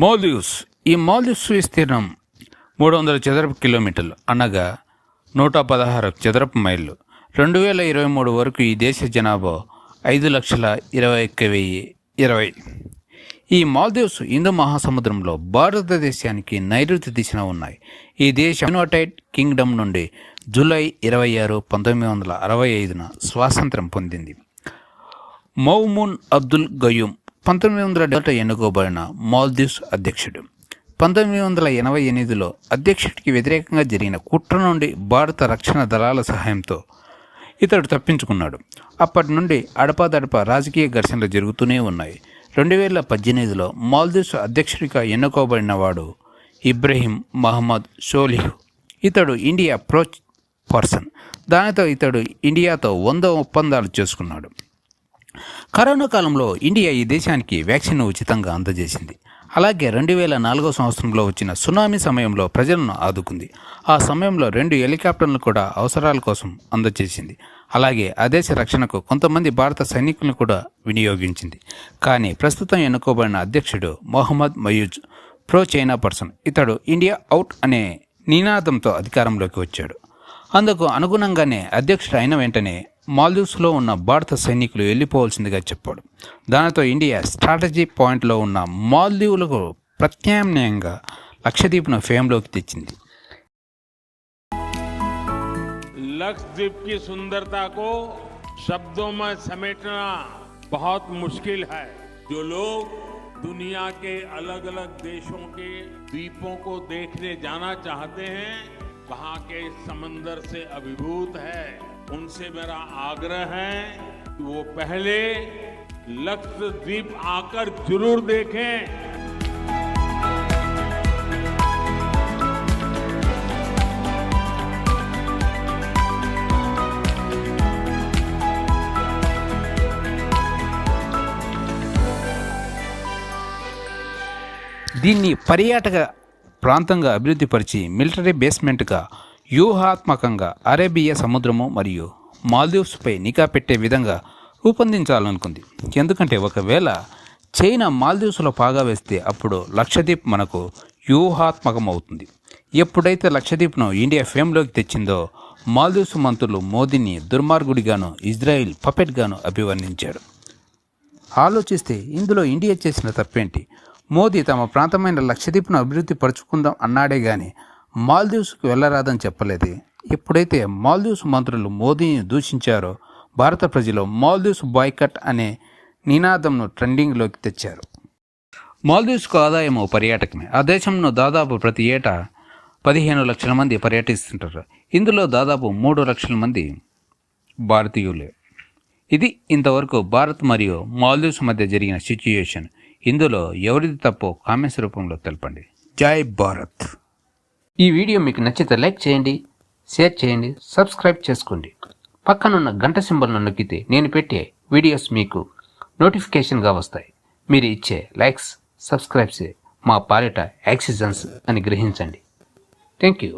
మాల్దీవ్స్ ఈ మాల్దీవ్స్ విస్తీర్ణం మూడు వందల చదరపు కిలోమీటర్లు అనగా నూట పదహారు చదరపు మైళ్ళు. రెండు వేల ఇరవై మూడు వరకు ఈ దేశ జనాభా ఐదు లక్షల ఇరవై ఒక్క వెయ్యి ఇరవై. ఈ మాల్దీవ్స్ హిందూ మహాసముద్రంలో భారతదేశానికి నైరుతి దిశన ఉన్నాయి. ఈ దేశం యునైటెడ్ కింగ్డమ్ నుండి జూలై ఇరవై ఆరు పంతొమ్మిది వందల అరవై ఐదున స్వాతంత్రం పొందింది. మౌమున్ అబ్దుల్ గయూమ్ పంతొమ్మిది వందల డెబ్బై ఎన్నుకోబడిన మాల్దీవ్స్ అధ్యక్షుడు. పంతొమ్మిది వందల ఎనభై ఎనిమిదిలో అధ్యక్షుడికి వ్యతిరేకంగా జరిగిన కుట్ర నుండి భారత రక్షణ దళాల సహాయంతో ఇతడు తప్పించుకున్నాడు. అప్పటి నుండి అడపాదడపా రాజకీయ ఘర్షణలు జరుగుతూనే ఉన్నాయి. రెండు వేల పద్దెనిమిదిలో మాల్దీవ్స్ అధ్యక్షుడిగా ఎన్నుకోబడిన వాడు ఇబ్రహీం మహమ్మద్ షోలిహ్ ఇతడు ఇండియా ప్రోచ్ పర్సన్. దానితో ఇతడు ఇండియాతో వంద ఒప్పందాలు చేసుకున్నాడు. కరోనా కాలంలో ఇండియా ఈ దేశానికి వ్యాక్సిన్ను ఉచితంగా అందజేసింది. అలాగే రెండు వేల నాలుగో సంవత్సరంలో వచ్చిన సునామీ సమయంలో ప్రజలను ఆదుకుంది. ఆ సమయంలో రెండు హెలికాప్టర్లను కూడా అవసరాల కోసం అందజేసింది. అలాగే ఆ దేశ రక్షణకు కొంతమంది భారత సైనికులను కూడా వినియోగించింది. కానీ ప్రస్తుతం ఎన్నుకోబడిన అధ్యక్షుడు Mohamed Muizzu pro China person India out out అనే నినాదంతో అధికారంలోకి వచ్చాడు. అందుకు అనుగుణంగానే అధ్యక్షుడు అయిన వెంటనే మాల్దీవ్స్లో ఉన్న భారత సైనికులు వెళ్ళిపోవాల్సిందిగా చెప్పాడు దానితో ఇండియా స్ట్రాటజీ పాయింట్లో ఉన్న మాల్దీవులకు ప్రత్యామ్నాయంగా లక్షద్వీప్ను ఫేమ్లోకి తెచ్చింది लक्षद्वीप की सुंदरता को शब्दों में समेटना बहुत मुश्किल है जो लोग दुनिया के अलग अलग देशों के द्वीपों को देखने जाना चाहते हैं वहां के समंदर से अभिभूत है उनसे मेरा आग्रह है कि वो पहले लक्षद्वीप आकर जरूर देखें దీన్ని పర్యాటక ప్రాంతంగా అభివృద్ధిపరిచి మిలిటరీ బేస్మెంట్గా వ్యూహాత్మకంగా అరేబియా సముద్రము మరియు మాల్దీవ్స్పై నిఘా పెట్టే విధంగా రూపొందించాలనుకుంది. ఎందుకంటే ఒకవేళ చైనా మాల్దీవ్స్లో పాగా వేస్తే అప్పుడు లక్షద్వీప్ మనకు వ్యూహాత్మకం అవుతుంది ఎప్పుడైతే లక్షద్వీప్ను ఇండియా ఫేమ్లోకి తెచ్చిందో మాల్దీవ్స్ మంత్రులు మోదీని దుర్మార్గుడిగాను ఇజ్రాయిల్ పపెట్గాను అభివర్ణించాడు ఆలోచిస్తే ఇందులో ఇండియా చేసిన తప్పేంటి? మోదీ తమ ప్రాంతమైన లక్షద్వీప్ను అభివృద్ధి పరుచుకుందాం అన్నాడే కానీ మాల్దీవ్స్కు వెళ్ళరాదని చెప్పలేదు. ఎప్పుడైతే మాల్దీవ్స్ మంత్రులు మోదీని దూషించారో భారత ప్రజలు మాల్దీవ్స్ బాయ్కట్ అనే నినాదంను ట్రెండింగ్లోకి తెచ్చారు. మాల్దీవ్స్కు ఆదాయము పర్యాటకమే. ఆ దేశంలో దాదాపు ప్రతి ఏటా పదిహేను లక్షల మంది పర్యటిస్తుంటారు. ఇందులో దాదాపు మూడు లక్షల మంది భారతీయులే. ఇది ఇంతవరకు భారత్ మరియు మాల్దీవ్స్ మధ్య జరిగిన సిచ్యుయేషన్. ఇందులో ఎవరిది తప్పో కామెంట్స్ రూపంలో తెలపండి. జై భారత్. ఈ వీడియో మీకు నచ్చితే లైక్ చేయండి షేర్ చేయండి సబ్స్క్రైబ్ చేసుకోండి. పక్కనున్న గంట సింబల్ను నొక్కితే నేను పెట్టే వీడియోస్ మీకు నోటిఫికేషన్గా వస్తాయి. మీరు ఇచ్చే లైక్స్ సబ్స్క్రైబ్స్ మా పాలిట యాక్సిజన్స్ అని గ్రహించండి. Thank you.